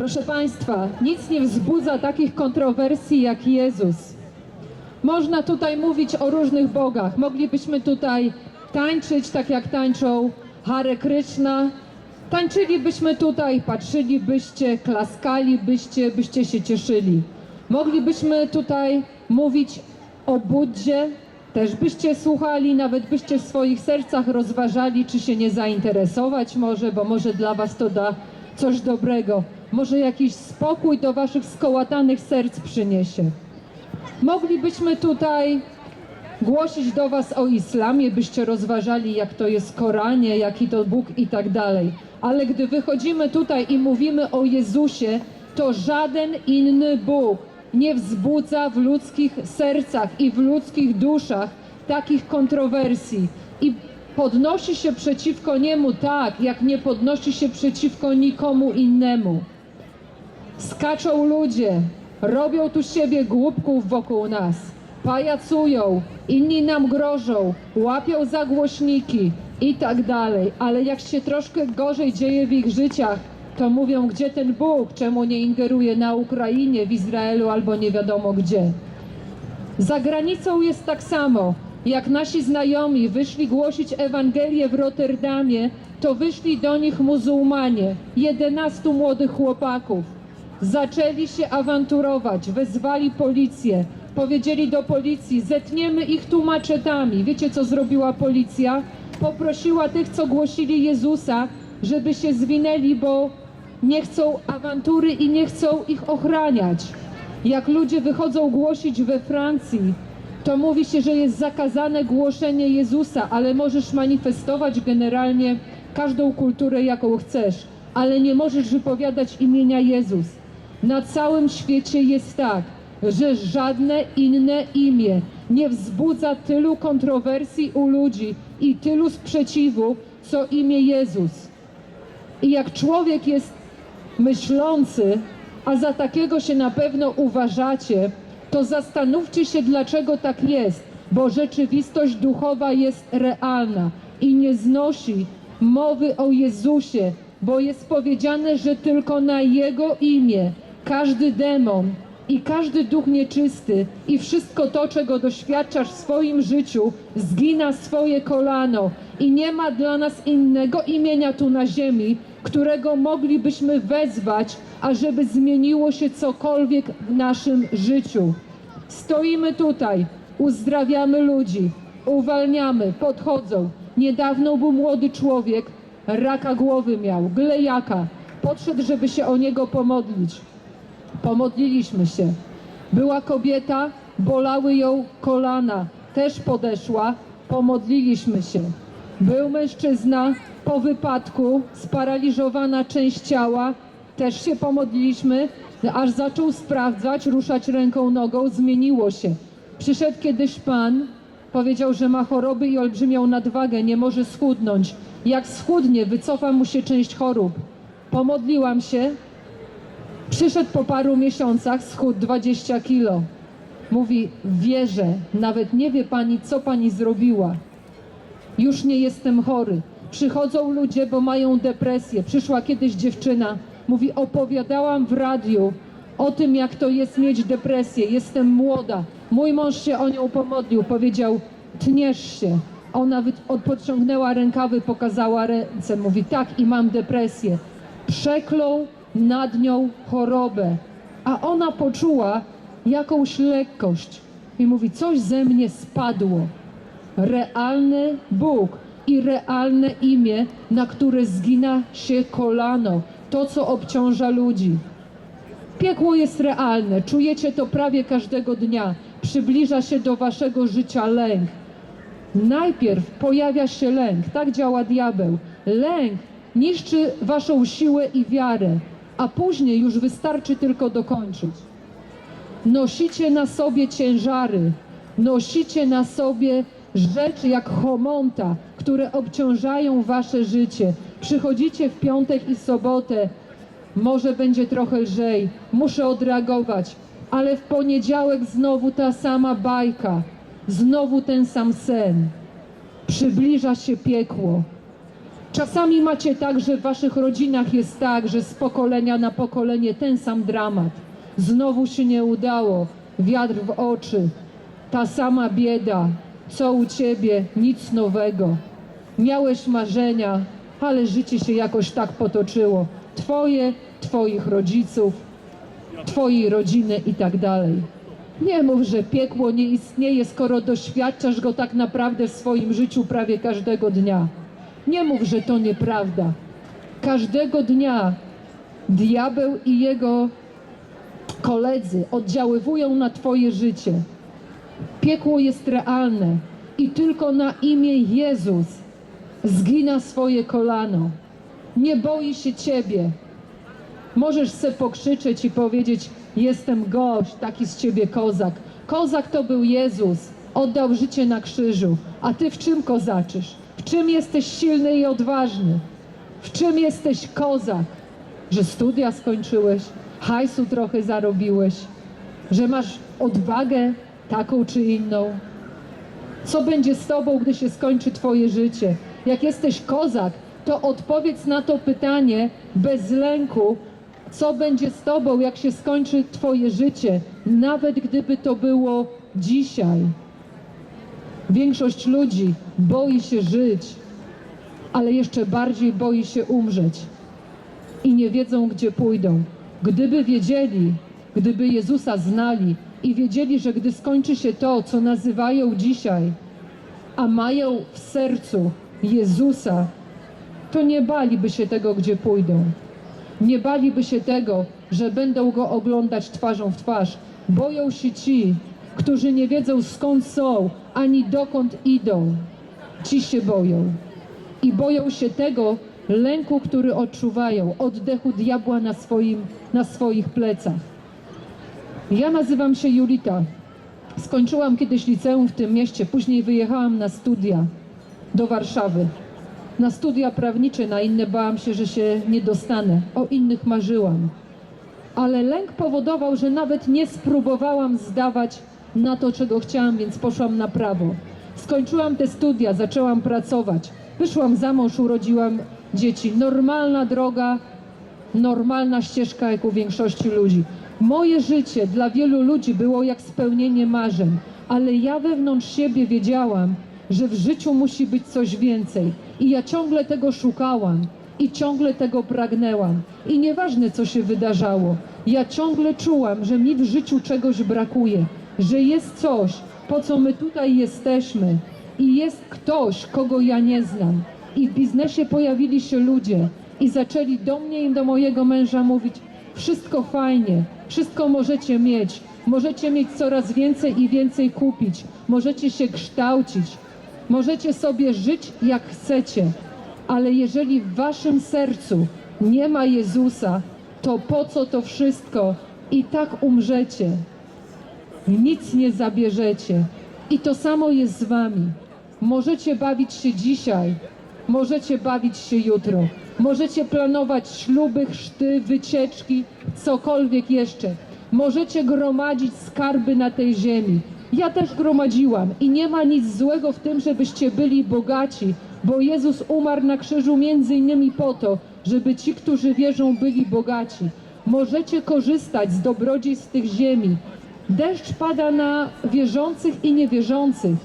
Proszę Państwa, nic nie wzbudza takich kontrowersji jak Jezus. Można tutaj mówić o różnych bogach. Moglibyśmy tutaj tańczyć tak jak tańczą Hare Krishna. Tańczylibyśmy tutaj, patrzylibyście, klaskalibyście, byście się cieszyli. Moglibyśmy tutaj mówić o Buddzie, też byście słuchali, nawet byście w swoich sercach rozważali, czy się nie zainteresować może, bo może dla was to da coś dobrego. Może jakiś spokój do waszych skołatanych serc przyniesie. Moglibyśmy tutaj głosić do Was o islamie, byście rozważali, jak to jest Koranie, jaki to Bóg i tak dalej. Ale gdy wychodzimy tutaj i mówimy o Jezusie, to żaden inny Bóg nie wzbudza w ludzkich sercach i w ludzkich duszach takich kontrowersji. I podnosi się przeciwko niemu tak, jak nie podnosi się przeciwko nikomu innemu. Skaczą ludzie, robią tu siebie głupków wokół nas, pajacują, inni nam grożą, łapią za głośniki i tak dalej. Ale jak się troszkę gorzej dzieje w ich życiach, to mówią, gdzie ten Bóg, czemu nie ingeruje na Ukrainie, w Izraelu albo nie wiadomo gdzie. Za granicą jest tak samo. Jak nasi znajomi wyszli głosić Ewangelię w Rotterdamie, to wyszli do nich muzułmanie, 11 młodych chłopaków. Zaczęli się awanturować, wezwali policję. Powiedzieli do policji, zetniemy ich tu maczetami. Wiecie, co zrobiła policja? Poprosiła tych, co głosili Jezusa, żeby się zwinęli, bo nie chcą awantury i nie chcą ich ochraniać. Jak ludzie wychodzą głosić we Francji, to mówi się, że jest zakazane głoszenie Jezusa, ale możesz manifestować generalnie każdą kulturę, jaką chcesz, ale nie możesz wypowiadać imienia Jezus. Na całym świecie jest tak, że żadne inne imię nie wzbudza tylu kontrowersji u ludzi i tylu sprzeciwu, co imię Jezus. I jak człowiek jest myślący, a za takiego się na pewno uważacie, to zastanówcie się, dlaczego tak jest, bo rzeczywistość duchowa jest realna i nie znosi mowy o Jezusie, bo jest powiedziane, że tylko na Jego imię każdy demon i każdy duch nieczysty i wszystko to, czego doświadczasz w swoim życiu, zgina swoje kolano i nie ma dla nas innego imienia tu na ziemi, którego moglibyśmy wezwać, ażeby zmieniło się cokolwiek w naszym życiu. Stoimy tutaj, uzdrawiamy ludzi, uwalniamy, podchodzą. Niedawno był młody człowiek, raka głowy miał, glejaka. Podszedł, żeby się o niego pomodlić. Pomodliliśmy się. Była kobieta, bolały ją kolana, też podeszła, pomodliliśmy się. Był mężczyzna, po wypadku, sparaliżowana część ciała, też się pomodliliśmy, aż zaczął sprawdzać, ruszać ręką, nogą, zmieniło się. Przyszedł kiedyś pan, powiedział, że ma choroby i olbrzymią nadwagę, nie może schudnąć. Jak schudnie, wycofa mu się część chorób. Pomodliłam się, Przyszedł po paru miesiącach, schudł 20 kilo. Mówi, wierzę, nawet nie wie pani, co pani zrobiła. Już nie jestem chory. Przychodzą ludzie, bo mają depresję. Przyszła kiedyś dziewczyna, mówi, opowiadałam w radiu o tym, jak to jest mieć depresję. Jestem młoda. Mój mąż się o nią pomodlił, powiedział, tniesz się. Ona podciągnęła rękawy, pokazała ręce. Mówi, tak i mam depresję. Przeklął nad nią chorobę, a ona poczuła jakąś lekkość i mówi, coś ze mnie spadło. Realny Bóg i realne imię, na które zgina się kolano, to co obciąża ludzi. Piekło jest realne, czujecie to prawie każdego dnia. Przybliża się do waszego życia lęk. Najpierw pojawia się lęk, tak działa diabeł. Lęk niszczy waszą siłę i wiarę, a później już wystarczy tylko dokończyć. Nosicie na sobie ciężary, nosicie na sobie rzeczy jak homonta, które obciążają wasze życie. Przychodzicie w piątek i sobotę, może będzie trochę lżej, muszę odreagować, ale w poniedziałek znowu ta sama bajka, znowu ten sam sen. Przybliża się piekło. Czasami macie tak, że w waszych rodzinach jest tak, że z pokolenia na pokolenie ten sam dramat. Znowu się nie udało, wiatr w oczy, ta sama bieda. Co u ciebie? Nic nowego. Miałeś marzenia, ale życie się jakoś tak potoczyło. Twoje, twoich rodziców, twojej rodziny i tak dalej. Nie mów, że piekło nie istnieje, skoro doświadczasz go tak naprawdę w swoim życiu prawie każdego dnia. Nie mów, że to nieprawda. Każdego dnia diabeł i jego koledzy oddziaływują na twoje życie. Piekło jest realne i tylko na imię Jezus zgina swoje kolano. Nie boi się ciebie. Możesz se pokrzyczeć i powiedzieć: Jestem gość, taki z ciebie kozak. Kozak to był Jezus, oddał życie na krzyżu. A ty w czym kozaczysz? W czym jesteś silny i odważny? W czym jesteś kozak? Że studia skończyłeś, hajsu trochę zarobiłeś, że masz odwagę taką czy inną. Co będzie z tobą, gdy się skończy twoje życie? Jak jesteś kozak, to odpowiedz na to pytanie bez lęku, co będzie z tobą, jak się skończy twoje życie, nawet gdyby to było dzisiaj. Większość ludzi boi się żyć, ale jeszcze bardziej boi się umrzeć i nie wiedzą, gdzie pójdą. Gdyby wiedzieli, gdyby Jezusa znali i wiedzieli, że gdy skończy się to, co nazywają dzisiaj, a mają w sercu Jezusa, to nie baliby się tego, gdzie pójdą. Nie baliby się tego, że będą go oglądać twarzą w twarz. Boją się ci, którzy nie wiedzą skąd są, ani dokąd idą. Ci się boją. I boją się tego lęku, który odczuwają, oddechu diabła na, swoim, na swoich plecach. Ja nazywam się Julita. Skończyłam kiedyś liceum w tym mieście, później wyjechałam na studia do Warszawy. Na studia prawnicze, na inne bałam się, że się nie dostanę. O innych marzyłam. Ale lęk powodował, że nawet nie spróbowałam zdawać na to, czego chciałam, więc poszłam na prawo. Skończyłam te studia, zaczęłam pracować. Wyszłam za mąż, urodziłam dzieci. Normalna droga, normalna ścieżka, jak u większości ludzi. Moje życie dla wielu ludzi było jak spełnienie marzeń, ale ja wewnątrz siebie wiedziałam, że w życiu musi być coś więcej. I ja ciągle tego szukałam i ciągle tego pragnęłam. I nieważne, co się wydarzało, ja ciągle czułam, że mi w życiu czegoś brakuje, że jest coś, po co my tutaj jesteśmy. I jest ktoś, kogo ja nie znam. I w biznesie pojawili się ludzie i zaczęli do mnie i do mojego męża mówić: Wszystko fajnie, wszystko możecie mieć, możecie mieć coraz więcej i więcej kupić, możecie się kształcić, możecie sobie żyć jak chcecie, ale jeżeli w waszym sercu nie ma Jezusa, to po co to wszystko? I tak umrzecie. Nic nie zabierzecie. I to samo jest z wami. Możecie bawić się dzisiaj, możecie bawić się jutro, możecie planować śluby, chrzty, wycieczki, cokolwiek jeszcze. Możecie gromadzić skarby na tej ziemi. Ja też gromadziłam i nie ma nic złego w tym, żebyście byli bogaci, bo Jezus umarł na krzyżu między innymi po to, żeby ci, którzy wierzą, byli bogaci. Możecie korzystać z dobrodziejstw tych ziemi. Deszcz pada na wierzących i niewierzących.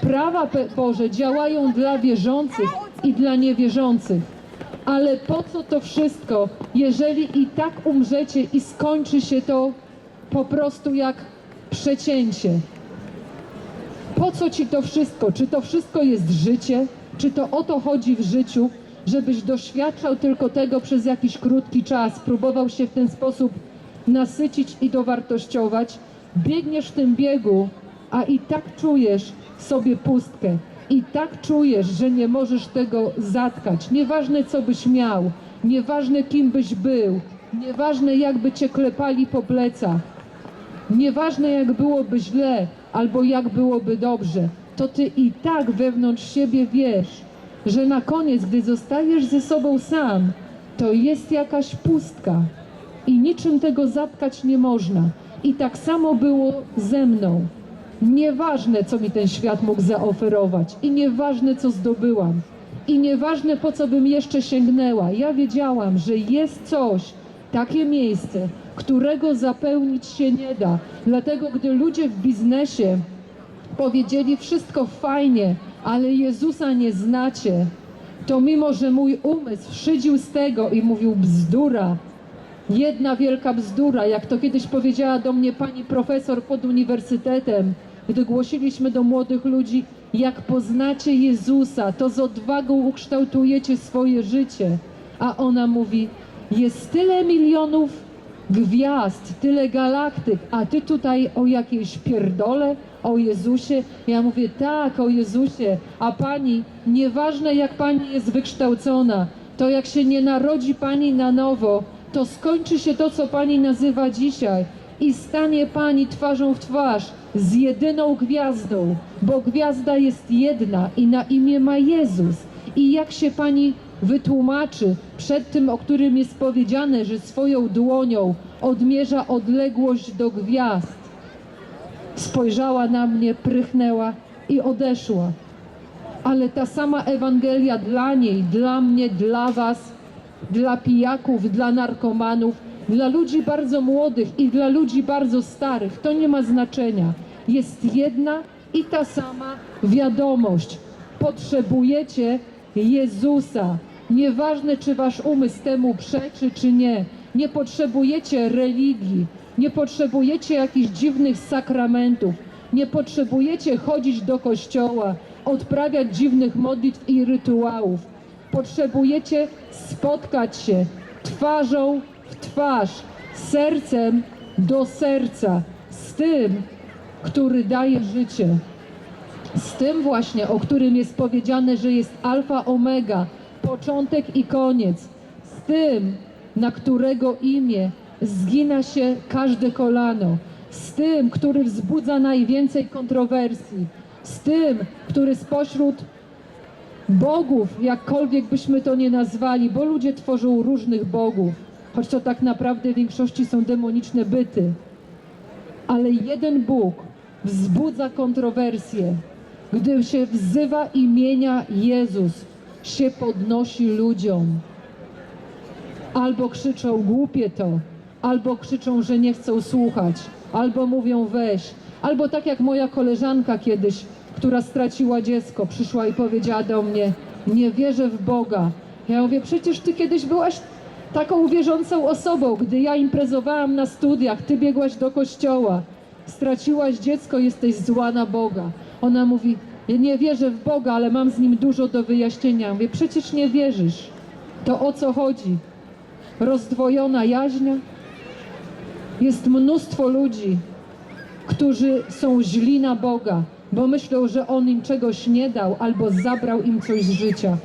Prawa Boże działają dla wierzących i dla niewierzących. Ale po co to wszystko, jeżeli i tak umrzecie i skończy się to po prostu jak przecięcie? Po co ci to wszystko? Czy to wszystko jest życie? Czy to o to chodzi w życiu, żebyś doświadczał tylko tego przez jakiś krótki czas, próbował się w ten sposób nasycić i dowartościować? Biegniesz w tym biegu, a i tak czujesz sobie pustkę. I tak czujesz, że nie możesz tego zatkać. Nieważne co byś miał, nieważne kim byś był, nieważne jakby cię klepali po plecach, Nieważne jak byłoby źle albo jak byłoby dobrze, to ty i tak wewnątrz siebie wiesz, że na koniec, gdy zostajesz ze sobą sam, to jest jakaś pustka i niczym tego zatkać nie można. I tak samo było ze mną. Nieważne, co mi ten świat mógł zaoferować i nieważne, co zdobyłam. I nieważne po co bym jeszcze sięgnęła, ja wiedziałam, że jest coś, takie miejsce, którego zapełnić się nie da. Dlatego, gdy ludzie w biznesie powiedzieli wszystko fajnie, ale Jezusa nie znacie, to mimo, że mój umysł szydził z tego i mówił bzdura, jedna wielka bzdura, jak to kiedyś powiedziała do mnie pani profesor pod uniwersytetem, gdy głosiliśmy do młodych ludzi, jak poznacie Jezusa, to z odwagą ukształtujecie swoje życie. A ona mówi, jest tyle milionów gwiazd, tyle galaktyk, a ty tutaj o jakiejś pierdole, o Jezusie? Ja mówię, tak, o Jezusie, a pani, nieważne jak pani jest wykształcona, to jak się nie narodzi pani na nowo, to skończy się to, co pani nazywa dzisiaj i stanie pani twarzą w twarz z jedyną gwiazdą, bo gwiazda jest jedna i na imię ma Jezus. I jak się pani wytłumaczy przed tym, o którym jest powiedziane, że swoją dłonią odmierza odległość do gwiazd? Spojrzała na mnie, prychnęła i odeszła. Ale ta sama Ewangelia dla niej, dla mnie, dla Was, dla pijaków, dla narkomanów, dla ludzi bardzo młodych i dla ludzi bardzo starych, to nie ma znaczenia. Jest jedna i ta sama wiadomość. Potrzebujecie Jezusa. Nieważne, czy wasz umysł temu przeczy, czy nie. Nie potrzebujecie religii, nie potrzebujecie jakichś dziwnych sakramentów, nie potrzebujecie chodzić do kościoła, odprawiać dziwnych modlitw i rytuałów. Potrzebujecie spotkać się twarzą w twarz, sercem do serca z tym, który daje życie. Z tym właśnie, o którym jest powiedziane, że jest alfa, omega, początek i koniec. Z tym, na którego imię zgina się każde kolano. Z tym, który wzbudza najwięcej kontrowersji. Z tym, który spośród bogów, jakkolwiek byśmy to nie nazwali, bo ludzie tworzą różnych bogów, choć to tak naprawdę w większości są demoniczne byty. Ale jeden Bóg wzbudza kontrowersje, gdy się wzywa imienia Jezus, się podnosi ludziom. Albo krzyczą głupie to, albo krzyczą, że nie chcą słuchać, albo mówią weź, albo tak jak moja koleżanka kiedyś, która straciła dziecko, przyszła i powiedziała do mnie, nie wierzę w Boga. Ja mówię, przecież ty kiedyś byłaś taką wierzącą osobą, gdy ja imprezowałam na studiach, ty biegłaś do kościoła, straciłaś dziecko, jesteś zła na Boga. Ona mówi, ja nie wierzę w Boga, ale mam z nim dużo do wyjaśnienia. Ja mówię, przecież nie wierzysz. To o co chodzi? Rozdwojona jaźnia? Jest mnóstwo ludzi, którzy są źli na Boga, bo myślą, że On im czegoś nie dał albo zabrał im coś z życia.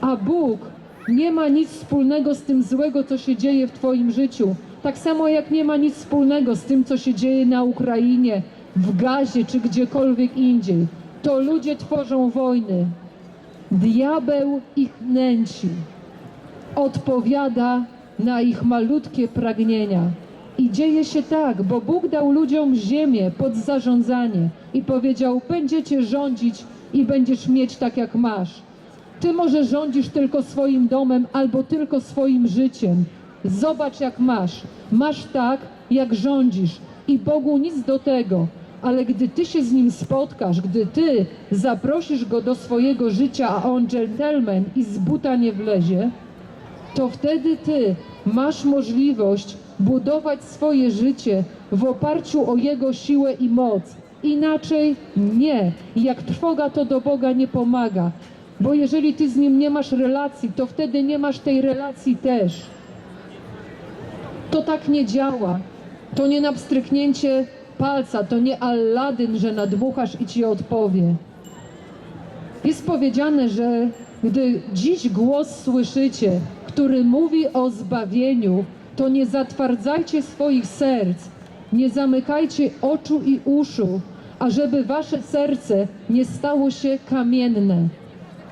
A Bóg nie ma nic wspólnego z tym złego, co się dzieje w Twoim życiu. Tak samo jak nie ma nic wspólnego z tym, co się dzieje na Ukrainie, w Gazie czy gdziekolwiek indziej. To ludzie tworzą wojny. Diabeł ich nęci odpowiada na ich malutkie pragnienia. I dzieje się tak, bo Bóg dał ludziom ziemię pod zarządzanie i powiedział: Będziecie rządzić i będziesz mieć tak, jak masz. Ty może rządzisz tylko swoim domem albo tylko swoim życiem. Zobacz, jak masz. Masz tak, jak rządzisz. I Bogu nic do tego. Ale gdy ty się z nim spotkasz, gdy ty zaprosisz go do swojego życia, a on dżentelmen i z buta nie wlezie, to wtedy ty masz możliwość budować swoje życie w oparciu o Jego siłę i moc. Inaczej nie. Jak trwoga to do Boga nie pomaga. Bo jeżeli ty z Nim nie masz relacji, to wtedy nie masz tej relacji też. To tak nie działa. To nie na pstryknięcie palca, to nie Alladyn, że nadmuchasz i ci odpowie. Jest powiedziane, że gdy dziś głos słyszycie, który mówi o zbawieniu, to nie zatwardzajcie swoich serc, nie zamykajcie oczu i uszu, ażeby wasze serce nie stało się kamienne.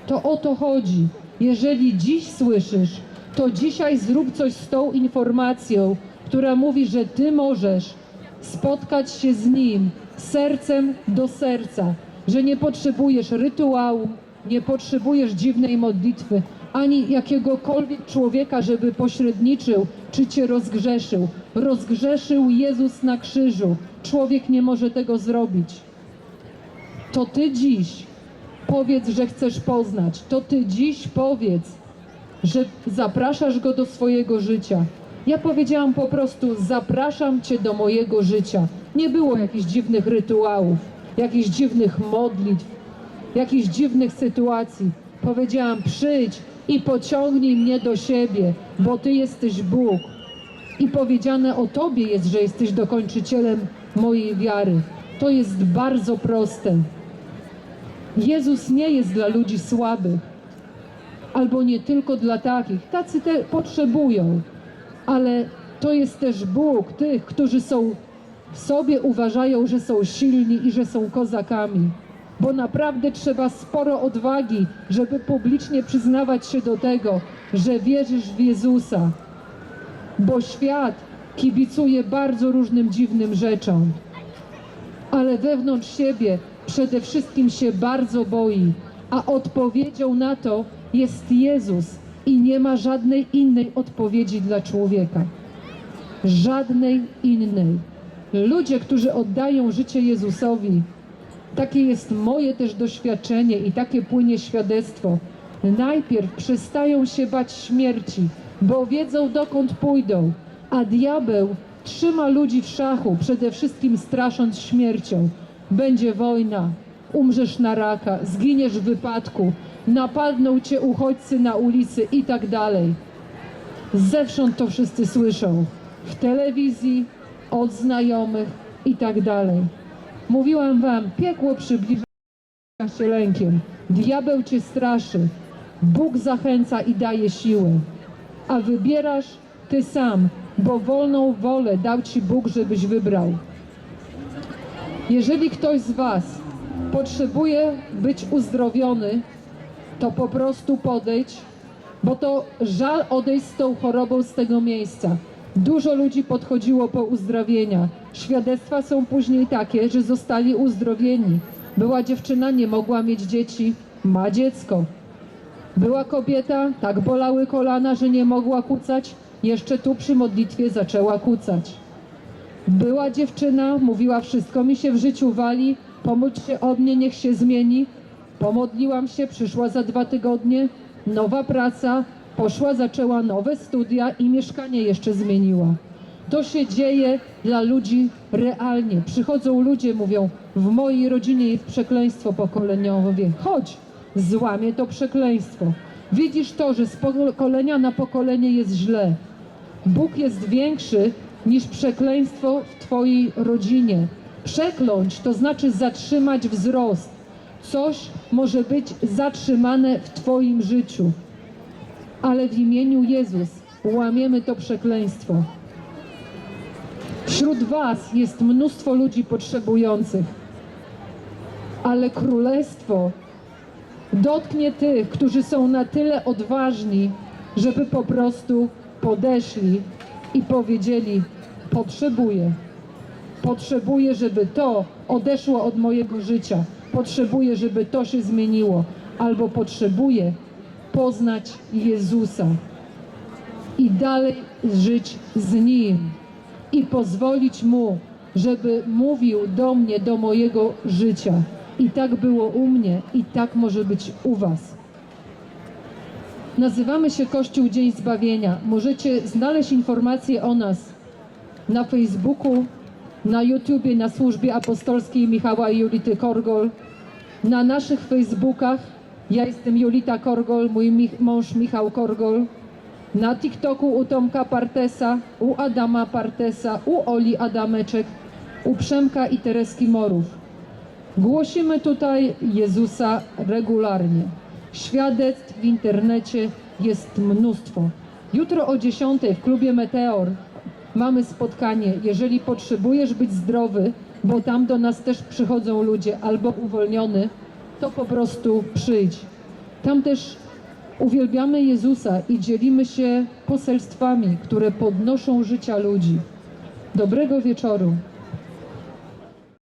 To o to chodzi. Jeżeli dziś słyszysz, to dzisiaj zrób coś z tą informacją, która mówi, że ty możesz spotkać się z Nim sercem do serca, że nie potrzebujesz rytuału, nie potrzebujesz dziwnej modlitwy, ani jakiegokolwiek człowieka, żeby pośredniczył, czy cię rozgrzeszył. Rozgrzeszył Jezus na krzyżu. Człowiek nie może tego zrobić. To ty dziś powiedz, że chcesz poznać. To ty dziś powiedz, że zapraszasz go do swojego życia. Ja powiedziałam po prostu: zapraszam cię do mojego życia. Nie było jakichś dziwnych rytuałów, jakichś dziwnych modlitw, jakichś dziwnych sytuacji. Powiedziałam: przyjdź i pociągnij mnie do siebie, bo ty jesteś Bóg. I powiedziane o tobie jest, że jesteś dokończycielem mojej wiary. To jest bardzo proste. Jezus nie jest dla ludzi słabych, albo nie tylko dla takich. Tacy te potrzebują, ale to jest też Bóg tych, którzy są w sobie uważają, że są silni i że są kozakami. Bo naprawdę trzeba sporo odwagi, żeby publicznie przyznawać się do tego, że wierzysz w Jezusa. Bo świat kibicuje bardzo różnym dziwnym rzeczom ale wewnątrz siebie przede wszystkim się bardzo boi, a odpowiedzią na to jest Jezus i nie ma żadnej innej odpowiedzi dla człowieka. Żadnej innej. Ludzie, którzy oddają życie Jezusowi, takie jest moje też doświadczenie i takie płynie świadectwo. Najpierw przestają się bać śmierci, bo wiedzą dokąd pójdą, a diabeł trzyma ludzi w szachu, przede wszystkim strasząc śmiercią. Będzie wojna, umrzesz na raka, zginiesz w wypadku, napadną cię uchodźcy na ulicy i tak dalej. Zewsząd to wszyscy słyszą. W telewizji, od znajomych i tak dalej. Mówiłam wam, piekło przybliża się lękiem. Diabeł cię straszy. Bóg zachęca i daje siłę. A wybierasz ty sam, bo wolną wolę dał ci Bóg, żebyś wybrał. Jeżeli ktoś z was potrzebuje być uzdrowiony, to po prostu podejdź, bo to żal odejść z tą chorobą z tego miejsca. Dużo ludzi podchodziło po uzdrowienia. Świadectwa są później takie, że zostali uzdrowieni. Była dziewczyna, nie mogła mieć dzieci, ma dziecko. Była kobieta, tak bolały kolana, że nie mogła kucać, jeszcze tu przy modlitwie zaczęła kucać. Była dziewczyna, mówiła, wszystko mi się w życiu wali, pomódl się o mnie, niech się zmieni. Pomodliłam się, przyszła za dwa tygodnie, nowa praca, poszła, zaczęła nowe studia i mieszkanie jeszcze zmieniła. To się dzieje dla ludzi realnie. Przychodzą ludzie, mówią, w mojej rodzinie jest przekleństwo pokoleniowe. Chodź, złamie to przekleństwo. Widzisz to, że z pokolenia na pokolenie jest źle. Bóg jest większy niż przekleństwo w Twojej rodzinie. Przekląć to znaczy zatrzymać wzrost. Coś może być zatrzymane w Twoim życiu. Ale w imieniu Jezus łamiemy to przekleństwo. Wśród Was jest mnóstwo ludzi potrzebujących, ale królestwo dotknie tych, którzy są na tyle odważni, żeby po prostu podeszli i powiedzieli: Potrzebuję. Potrzebuję, żeby to odeszło od mojego życia. Potrzebuję, żeby to się zmieniło. Albo potrzebuję poznać Jezusa i dalej żyć z Nim i pozwolić Mu, żeby mówił do mnie, do mojego życia. I tak było u mnie i tak może być u Was. Nazywamy się Kościół Dzień Zbawienia. Możecie znaleźć informacje o nas na Facebooku, na YouTubie, na służbie apostolskiej Michała i Julity Korgol, na naszych Facebookach. Ja jestem Julita Korgol, mój mąż Michał Korgol. Na TikToku u Tomka Partesa, u Adama Partesa, u Oli Adameczek, u Przemka i Tereski Morów. Głosimy tutaj Jezusa regularnie. Świadectw w internecie jest mnóstwo. Jutro o 10 w klubie Meteor mamy spotkanie. Jeżeli potrzebujesz być zdrowy, bo tam do nas też przychodzą ludzie albo uwolniony, to po prostu przyjdź. Tam też uwielbiamy Jezusa i dzielimy się poselstwami, które podnoszą życia ludzi. Dobrego wieczoru.